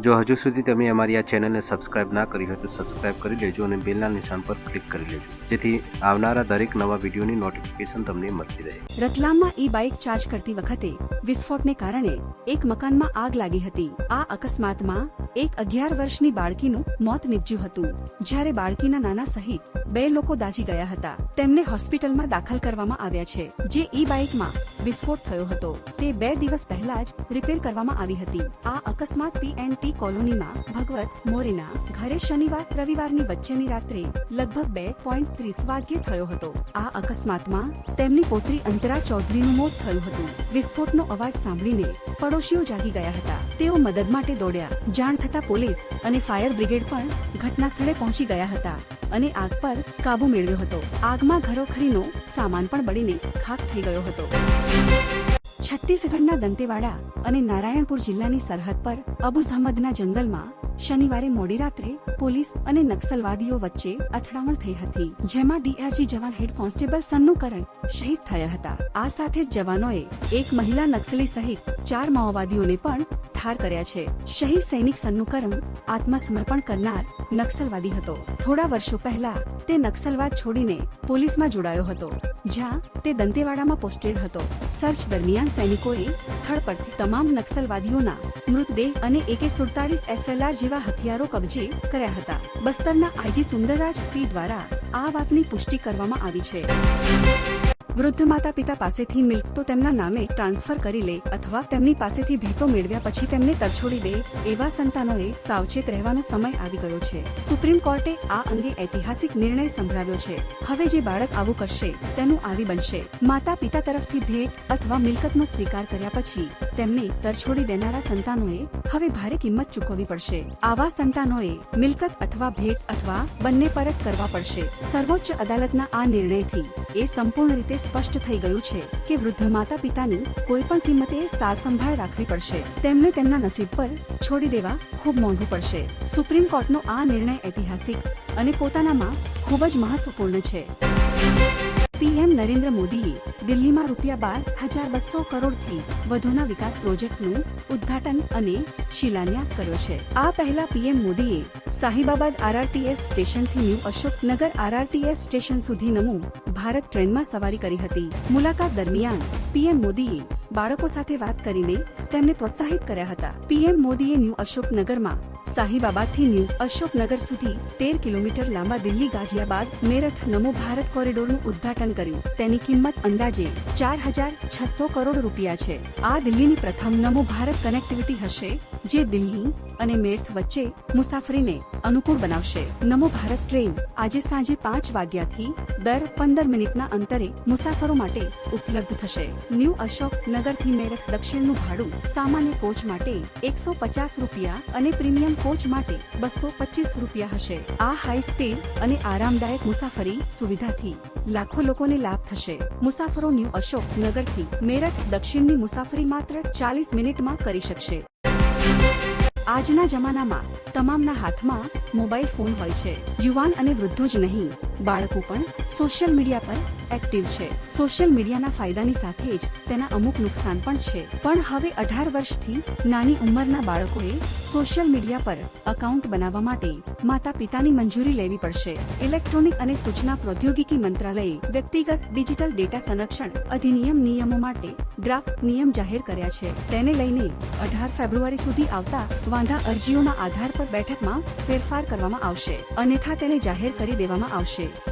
જો હજુ સુધી તમે અમારી આ ચેનલને સબસ્ક્રાઇબ ના કરી હોય તો સબસ્ક્રાઇબ કરી લેજો અને બેલના નિશાન પર ક્લિક કરી લેજો. જેથી આવનારા દરેક નવા વિડીયોની નોટિફિકેશન તમને મળતી રહે. રતલામમાં ઈ બાઇક ચાર્જ કરતી વખતે વિસ્ફોટને કારણે એક મકાનમાં આગ લાગી હતી. આ અકસ્માતમાં એક અગિયાર વર્ષની બાળકીનું મોત નીપજ્યું હતું. જ્યારે બાળકીના નાના સહિત બે લોકો દાજી ગયા હતા. તેમને હોસ્પિટલમાં દાખલ કરવામાં આવ્યા છે, જે ઈ બાઇકમાં વિસ્ફોટ થયો હતો. તે બે દિવસ પહેલા જ રિપેર કરવામાં આવી હતી. આ અકસ્માત પીએનટી કોલોનીમાં ભગવત, મોરેના ઘરે શનિવાર, રવિવારની વચ્ચેની રાત્રે લગભગ બે પોઈન્ટ ત્રીસ વાગ્યે થયો હતો. આ અકસ્માતમાં તેમની પોત્રી અંતરા ચૌધરીનું મોત થયું હતું. વિસ્ફોટનો અવાજ સાંભળીને પડોશીઓ જાગી ગયા હતા. તેઓ મદદ માટે દોડ્યા. જાણ થતા પોલીસ અને ફાયર બ્રિગેડ પણ ઘટના સ્થળે પહોંચી ગયા હતા અને આગ પર કાબુ મેળવ્યો હતો. આગમાં ઘરોખરીનો સામાન પણ બળીને ખાક થઈ ગયો હતો. છત્તીસગઢના દંતેવાડા અને નારાયણપુર જિલ્લાની સરહદ પર અબુઝહમદના જંગલમાં શનિવારે મોડી રાત્રે પોલીસ અને નક્સલવાદીઓ વચ્ચે અથડામણ થઈ હતી, જેમાં ડીઆરજી જવાન હેડ કોન્સ્ટેબલ સન્નુ શહીદ થયા હતા. આ સાથે જ જવાનોએ એક મહિલા નક્સલી સહિત ચાર માઓવાદીઓને પણ ઠાર કર્યા છે. શહીદ સૈનિક સન્નુ કરણ આત્મસમર્પણ કરનાર નક્સલવાદી હતો. થોડા વર્ષો પહેલા તે નક્સલવાદ છોડીને પોલીસમાં જોડાયો હતો, જ્યાં તે દંતેવાડામાં પોસ્ટેડ હતો. સર્ચ દરમિયાન સૈનિકોએ સ્થળ પરથી તમામ નક્સલવાદીઓના મૃતદેહ અને એકે સુડતાલીસ એસએલઆર જેવા હથિયારો કબજે કર્યા હતા. બસ્તરના આઈજી સુંદરરાજ પી દ્વારા આ વાતની પુષ્ટિ કરવામાં આવી છે. વૃદ્ધ માતા પિતા પાસેથી મિલ્ક તો તેમના નામે ટ્રાન્સફર કરી લે અથવા તેમની પાસેથી ભેટો મેળવ્યા પછી તેમને તરછોડી દે એવા સંતાનોએ સાવચેત રહેવાનો સમય આવી ગયો છે. સુપ્રીમ કોર્ટે આ અંગે ઐતિહાસિક નિર્ણય સંભળાવ્યો છે. હવે જે બાળક આવું કરશે, તેનું આવી બનશે. માતા પિતા તરફથી ભેટ અથવા મિલકતનો સ્વીકાર કર્યા પછી તેમને તરછોડી દેનારા સંતાનોએ હવે ભારે કિંમત ચૂકવવી પડશે. આવા સંતાનોએ મિલકત અથવા ભેટ અથવા બંને પરત કરવા પડશે. સર્વોચ્ચ અદાલતના આ નિર્ણયથી એ સંપૂર્ણ રીતે સ્પષ્ટ થઈ ગયું છે કે વૃદ્ધ માતા પિતાની કોઈ પણ કિંમતે સાર સંભાળ રાખવી પડશે. તેમને તેમના નસીબ પર છોડી દેવા ખૂબ મોંઘું પડશે. સુપ્રીમ કોર્ટનો આ નિર્ણય ઐતિહાસિક અને પોતાનામાં ખૂબ જ મહત્વપૂર્ણ છે. પીએમ નરેન્દ્ર મોદીએ દિલ્હીમાં રૂપિયા બાર હજાર બસો કરોડથી વધુના વિકાસ પ્રોજેક્ટનું ઉદ્ઘાટન અને શિલાન્યાસ કર્યો છે. આ પહેલા પીએમ મોદીએ સાહિબાબાદ આરઆરટીએસ સ્ટેશનથી ન્યૂ અશોકનગર આરઆરટીએસ સ્ટેશન સુધી નમો ભારત ટ્રેનમાં સવારી કરી હતી. મુલાકાત દરમિયાન પીએમ મોદીએ બાળકો સાથે વાત કરીને તેમને પ્રોત્સાહિત કર્યા હતા. પીએમ મોદીએ ન્યૂ અશોકનગરમાં સાહિબાબાદથી ન્યૂ અશોકનગર સુધી તેર કિલોમીટર લાંબા દિલ્હી ગાઝિયાબાદ મેરઠ નમો ભારત કોરિડોરનું ઉદ્ઘાટન કર્યું. તેની કિંમત અંદાજે ચાર હજાર છસો કરોડ રૂપિયા છે. આ દિલ્હીની પ્રથમ નમો ભારત કનેક્ટિવિટી હશે, જે દિલ્હી અને મેરઠ વચ્ચે મુસાફરીને અનુકૂળ બનાવશે. નમો ભારત ટ્રેન આજે સાંજે પાંચ વાગ્યાથી દર પંદર મિનિટના અંતરે મુસાફરો માટે ઉપલબ્ધ થશે. ન્યૂ અશોક નગરથી મેરઠ દક્ષિણનું ભાડું સામાન્ય કોચ માટે એકસો પચાસ રૂપિયા અને પ્રીમિયમ કોચ માટે બસો પચીસ રૂપિયા હશે. આ હાઈ સ્પીડ અને આરામદાયક મુસાફરી સુવિધાથી લાખો લોકોને લાભ થશે. મુસાફરો ન્યૂ અશોક નગરથી મેરઠ દક્ષિણની મુસાફરી માત્ર ચાલીસ મિનિટમાં કરી શકશે. આજના જમાનામાં તમામના હાથમાં મોબાઈલ ફોન હોય છે. યુવાન અને વૃદ્ધો જ નહીં, બાળકો પણ સોશિયલ મીડિયા પર એક્ટિવ છે. સોશિયલ મીડિયાના ફાયદાની સાથે જ તેના અમુક નુકસાન પણ છે. પણ હવે અઢાર વર્ષથી નાની ઉંમરના બાળકોએ સોશિયલ મીડિયા પર અકાઉન્ટ બનાવવા માટે માતા પિતાની મંજૂરી લેવી પડશે. ઇલેક્ટ્રોનિક અને સૂચના પ્રૌદ્યોગિકી મંત્રાલયે વ્યક્તિગત ડિજિટલ ડેટા સંરક્ષણ અધિનિયમ નિયમો માટે ડ્રાફ્ટ નિયમ જાહેર કર્યા છે. તેને લઈને અઢાર ફેબ્રુઆરી સુધી આવતા વાંધા અરજીઓના આધાર પર બેઠકમાં ફેરફાર કરવામાં આવશે. અન્યથા તેને જાહેર કરી દેવામાં આવશે.